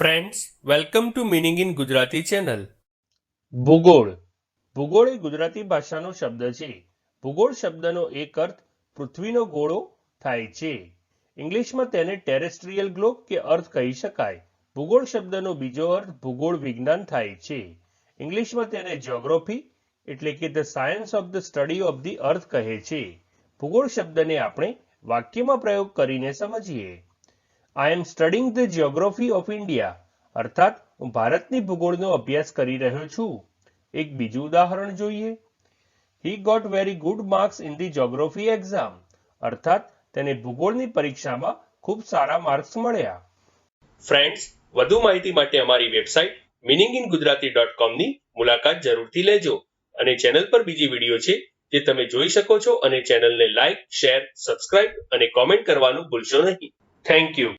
Friends welcome to meaning in Gujarati channel ભૂગોળ. ભૂગોળ એ ગુજરાતી ભાષાનો શબ્દ છે. ભૂગોળ શબ્દનો એક અર્થ પૃથ્વીનો ગોળો થાય છે. ઇંગ્લિશમાં તેને ટેરેસ્ટ્રીયલ ગ્લોબ કે અર્થ કહી શકાય. ભૂગોળ શબ્દનો બીજો અર્થ ભૂગોળ વિજ્ઞાન થાય છે. ઇંગ્લિશમાં તેને જ્યોગ્રાફી એટલે કે the science of the study of the earth કહે છે. ભૂગોળ શબ્દને આપણે વાક્યમાં પ્રયોગ કરીને સમજીએ. I am studying the geography of India અર્થાત, હું ભારતની ભૂગોળનો અભ્યાસ કરી રહ્યો છું. એક બીજું ઉદાહરણ જોઈએ. He got very good marks in the geography exam અર્થાત, તેને ભૂગોળની પરીક્ષામાં ખૂબ સારા માર્ક્સ મળ્યા. ફ્રેન્ડ્સ વધુ માહિતી માટે અમારી website meaning in Gujarati dot કોમની મુલાકાત જરૂરથી લેજો અને ચેનલ પર બીજી વીડિયો છે જે તમે જોઈ શકો છો અને ચેનલને લાઇક શેર સબસ્ક્રાઇબ અને કોમેન્ટ કરવાનું ભૂલશો નહીં. Thank you